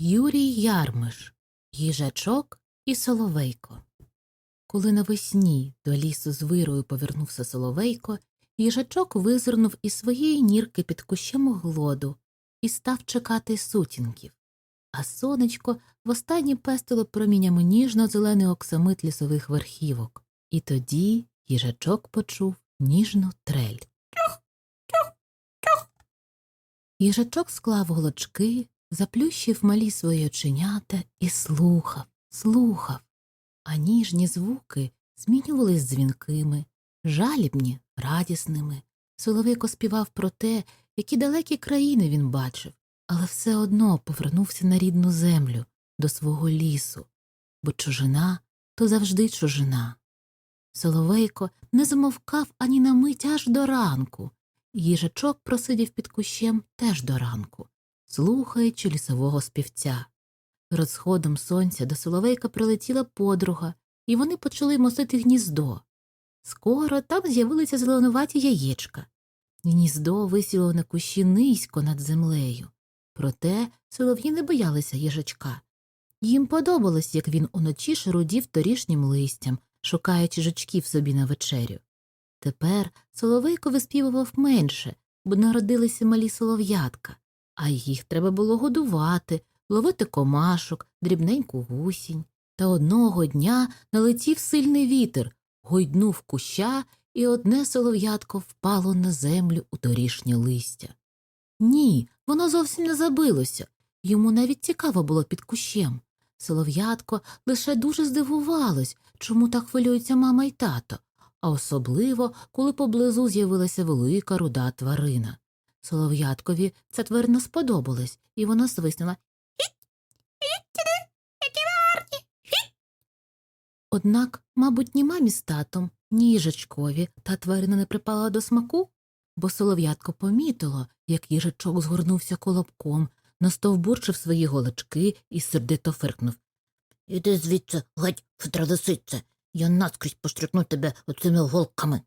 Юрій Ярмиш, їжачок і Соловейко. Коли навесні до лісу з вирою повернувся Соловейко, їжачок визирнув із своєї нірки під кущем глоду і став чекати сутінків. А сонечко востаннє пестило промінями ніжно-зелений оксамит лісових верхівок. І тоді їжачок почув ніжну трель. Їжачок склав голочки, заплющив малі свої оченята і слухав, слухав, а ніжні звуки змінювались дзвінкими, жалібні радісними. Соловейко співав про те, які далекі країни він бачив, але все одно повернувся на рідну землю, до свого лісу, бо чужина то завжди чужина. Соловейко не замовкав ані на мить аж до ранку. Їжачок просидів під кущем теж до ранку, слухаючи лісового співця. Перед сходом сонця до Соловейка прилетіла подруга, і вони почали мосити гніздо. Скоро там з'явилися зеленуваті яєчка. Гніздо висіло на кущі низько над землею. Проте солов'ї не боялися їжачка. Їм подобалось, як він уночі шарудів торішнім листям, шукаючи жучків собі на вечерю. Тепер Соловейко виспівував менше, бо народилися малі солов'ятка, а їх треба було годувати, ловити комашок, дрібненьку гусінь. Та одного дня налетів сильний вітер, гойднув куща, і одне солов'ятко впало на землю у торішнє листя. Ні, воно зовсім не забилося. Йому навіть цікаво було під кущем. Солов'ятко лише дуже здивувалось, чому так хвилюються мама й тато, а особливо, коли поблизу з'явилася велика руда тварина. Солов'яткові ця тварина сподобалась, і вона свиснула Однак, мабуть, ні мамі з татом, ні їжачкові та тварина не припала до смаку, бо солов'ятко помітило, як їжачок згорнувся колобком, настовбурчив свої голочки і сердито фиркнув. Іди звідси, геть, лисице, я наскрізь поштрикну тебе оцими голками.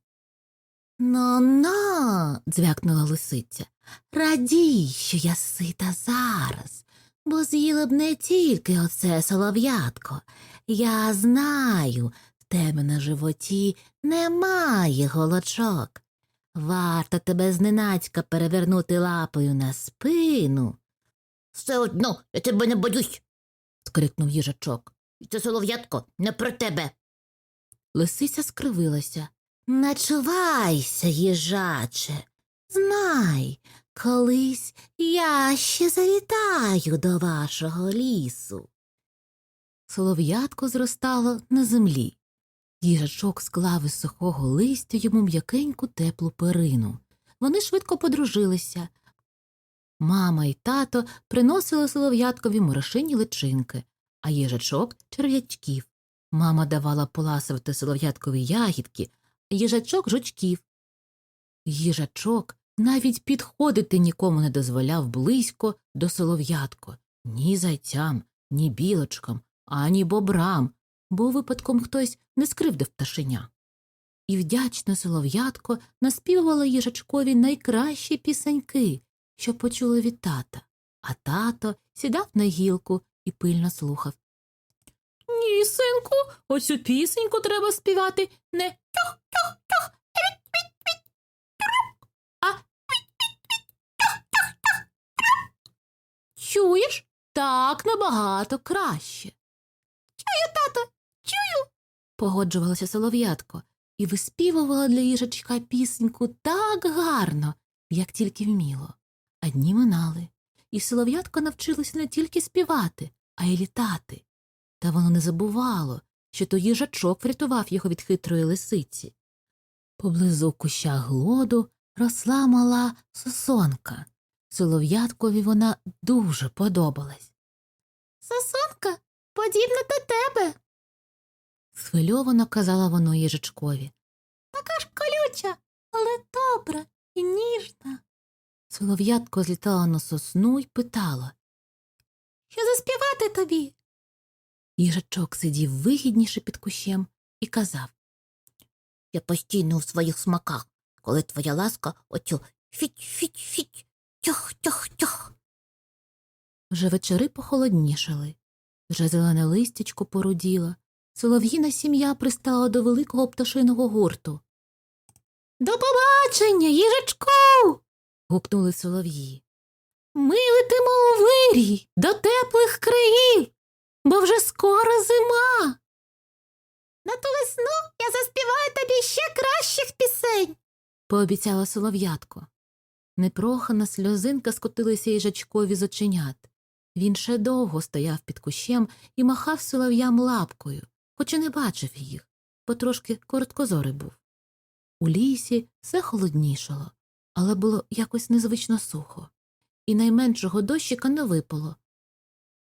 На-на. дзвякнула лисиця. Радій, що я сита зараз, бо з'їла б не тільки оце солов'ятко. Я знаю, в тебе на животі немає голочок. Варто тебе зненацька перевернути лапою на спину. Все одно, я тебе не боюсь. скрикнув їжачок. Це солов'ятко не про тебе. Лисиця скривилася. Начувайся, їжаче. Знай, колись я ще завітаю до вашого лісу. Солов'ятко зростало на землі. Їжачок склав із сухого листя йому м'якеньку теплу перину. Вони швидко подружилися. Мама і тато приносили солов'яткові морошині личинки, а їжачок черв'ячків. Мама давала поласувати солов'яткові ягідки, їжачок жучків. Їжачок навіть підходити нікому не дозволяв близько до солов'ятко ні зайцям, ні білочкам, ані бобрам, бо випадком хтось не скривдив пташеня. І вдячне солов'ятко наспівувало їжачкові найкращі пісеньки, що почули від тата, а тато сідав на гілку і пильно слухав. Ні, синку, оцю пісеньку треба співати не Чуєш? Так набагато краще. Чую, тато, чую. погоджувалася солов'ятко і виспівувала для їжачка пісеньку так гарно, як тільки вміло. А дні минали, і солов'ятко навчилося не тільки співати, а й літати. Та воно не забувало, що то їжачок врятував його від хитрої лисиці. Поблизу куща глоду росла мала сосонка. Солов'яткові вона дуже подобалась. Сосонка подібна до тебе. схвильовано казала воно їжачкові. Така ж колюча, але добра і ніжна. Солов'ятко злітала на сосну й питала Що заспівати тобі? Їжачок сидів вигідніше під кущем і казав Я постійно у своїх смаках, коли твоя ласка оцю фіть-фіть-фіть, тьох-тьох-тьох. Вже вечори похолоднішали, вже зелене листячко поруділо, солов'їна сім'я пристала до великого пташиного гурту. До побачення, їжачку. гукнули солов'ї. Ми летимо у вирій до теплих країв, бо вже скоро зима. На ту весну я заспіваю тобі ще кращих пісень, пообіцяла солов'ятко. Непрохана сльозинка скотилася їжачкові з оченят. Він ще довго стояв під кущем і махав солов'ям лапкою, хоч і не бачив їх, бо трошки короткозорий був. У лісі все холоднішало, але було якось незвично сухо, і найменшого дощика не випало.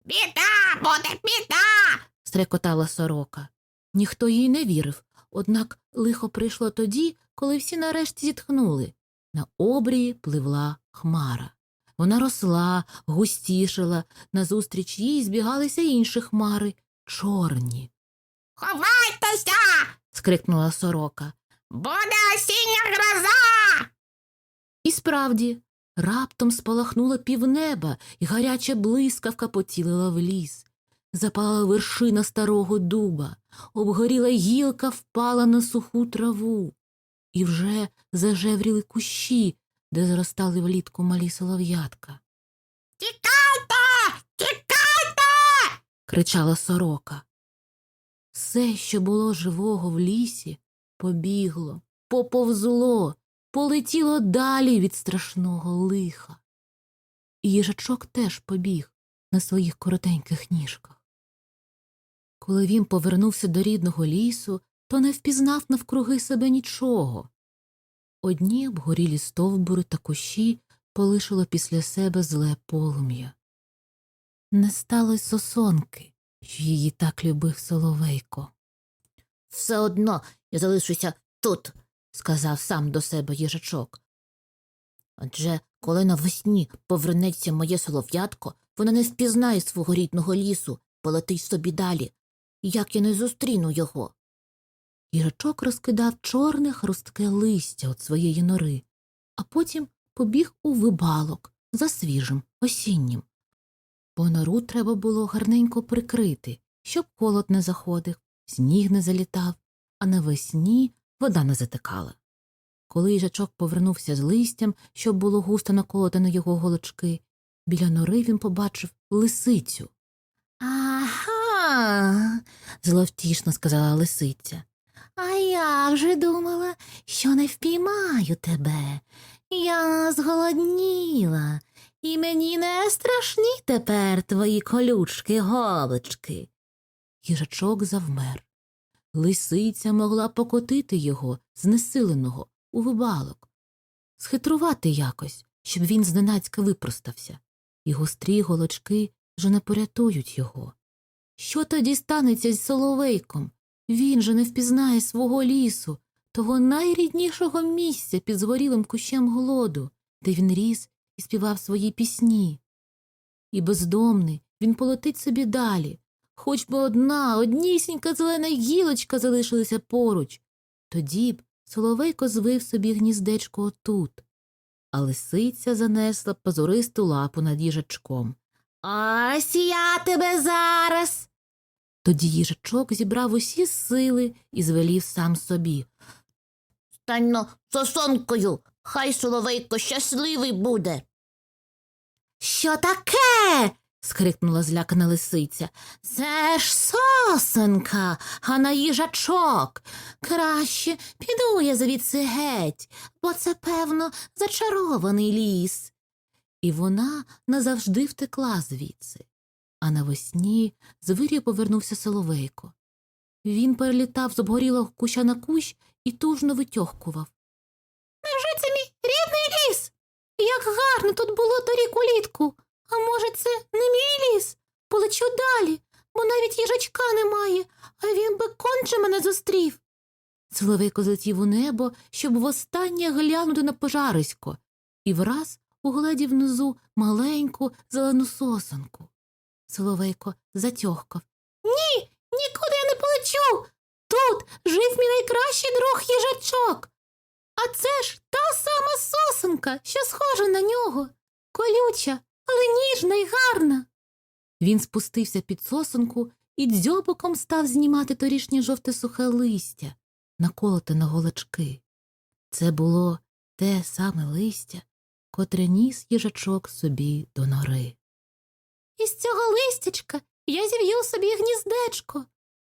Біда, буде біда. стрекотала сорока. Ніхто їй не вірив, однак лихо прийшло тоді, коли всі нарешті зітхнули. На обрії пливла хмара. Вона росла, густішала, назустріч їй збігалися інші хмари чорні. Ховайтеся, скрикнула сорока. буде осіння гроза. І справді, раптом спалахнуло півнеба, і гаряча блискавка поцілила в ліс. Запалала вершина старого дуба, обгоріла гілка впала на суху траву, і вже зажевріли кущі, де зростали влітку малі солов'ятка. Тікайте, тікайте. кричала сорока. Все, що було живого в лісі, побігло, поповзло, полетіло далі від страшного лиха. І їжачок теж побіг на своїх коротеньких ніжках. Коли він повернувся до рідного лісу, то не впізнав навкруги себе нічого. Одні обгорілі стовбури та кущі полишило після себе зле полум'я. Не стало й сосонки, що її так любив Соловейко. Все одно я залишуся тут. Сказав сам до себе їжачок. Адже коли навесні повернеться моє солов'ятко, вона не впізнає свого рідного лісу, полетить собі далі. Як я не зустріну його? Їжачок розкидав чорне хрустке листя від своєї нори, а потім побіг у вибалок за свіжим, осіннім. Бо нору треба було гарненько прикрити, щоб холод не заходив, сніг не залітав, а навесні вода не затикала. Коли їжачок повернувся з листям, щоб було густо наколоте на його голочки, біля нори він побачив лисицю. Ага, зловтішно сказала лисиця. А я вже думала, що не впіймаю тебе. Я зголодніла, і мені не страшні тепер твої колючки голочки. Їжачок завмер. Лисиця могла покотити його, знесиленого, у вибалок, схитрувати якось, щоб він зненацька випростався, і гострі голочки вже не порятують його. Що тоді станеться з соловейком? Він же не впізнає свого лісу, того найріднішого місця під згорілим кущем голоду, де він ріс і співав свої пісні. І бездомний він полетить собі далі, хоч би одна, однісінька зелена гілочка залишилася поруч. Тоді б Соловейко звив собі гніздечко отут, а лисиця занесла позористу лапу над їжачком. Ось я тебе зараз. Тоді їжачок зібрав усі сили і звелів сам собі. Стань но сосонкою, хай соловейко щасливий буде. Що таке? Скрикнула злякана лисиця. Це ж сосенка, а на їжачок. Краще піду я звідси геть, бо це, певно, зачарований ліс. І вона назавжди втекла звідси. А навесні з повернувся Соловейко. Він перелітав з обгорілого куща на кущ і тужно витьохкував. Невже це мій рідний ліс? Як гарно тут було торік улітку. А може, це не мій ліс? Полечу далі, бо навіть їжачка немає, а він би конче мене зустрів. Соловейко злетів у небо, щоб востаннє глянути на пожарисько, і враз угледів внизу маленьку зелену сосенку. Соловейко затьохкав. Ні, нікуди я не полечу. Тут жив мій найкращий друг їжачок. А це ж та сама сосенка, що схожа на нього, колюча, ніжна й гарна. Він спустився під сосонку і дзьобоком став знімати торішнє жовте сухе листя, наколоте на голочки. Це було те саме листя, котре ніс їжачок собі до нори. Із цього листячка я зів'ю собі гніздечко,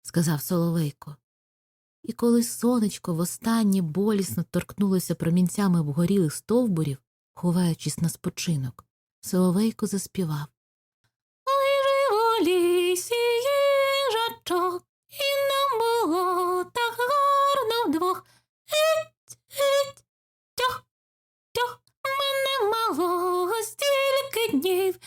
сказав Соловейко. І коли сонечко востаннє болісно торкнулося промінцями обгорілих стовбурів, ховаючись на спочинок, Соловейко заспівав. Ой, жив у лісі їжачок, і нам було так гарно вдвох. Геть, геть, тьох, тьох, мене малого стільки днів,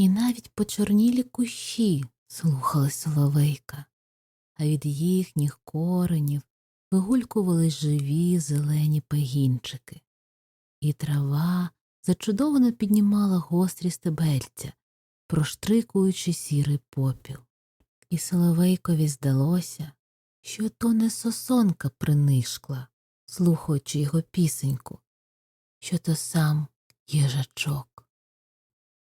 І навіть почорнілі кущі слухали соловейка, а від їхніх коренів вигулькували живі зелені пегінчики, і трава зачудовано піднімала гострі стебельця, проштрикуючи сірий попіл. І Соловейкові здалося, що то не сосонка принишкла, слухаючи його пісеньку, що то сам їжачок.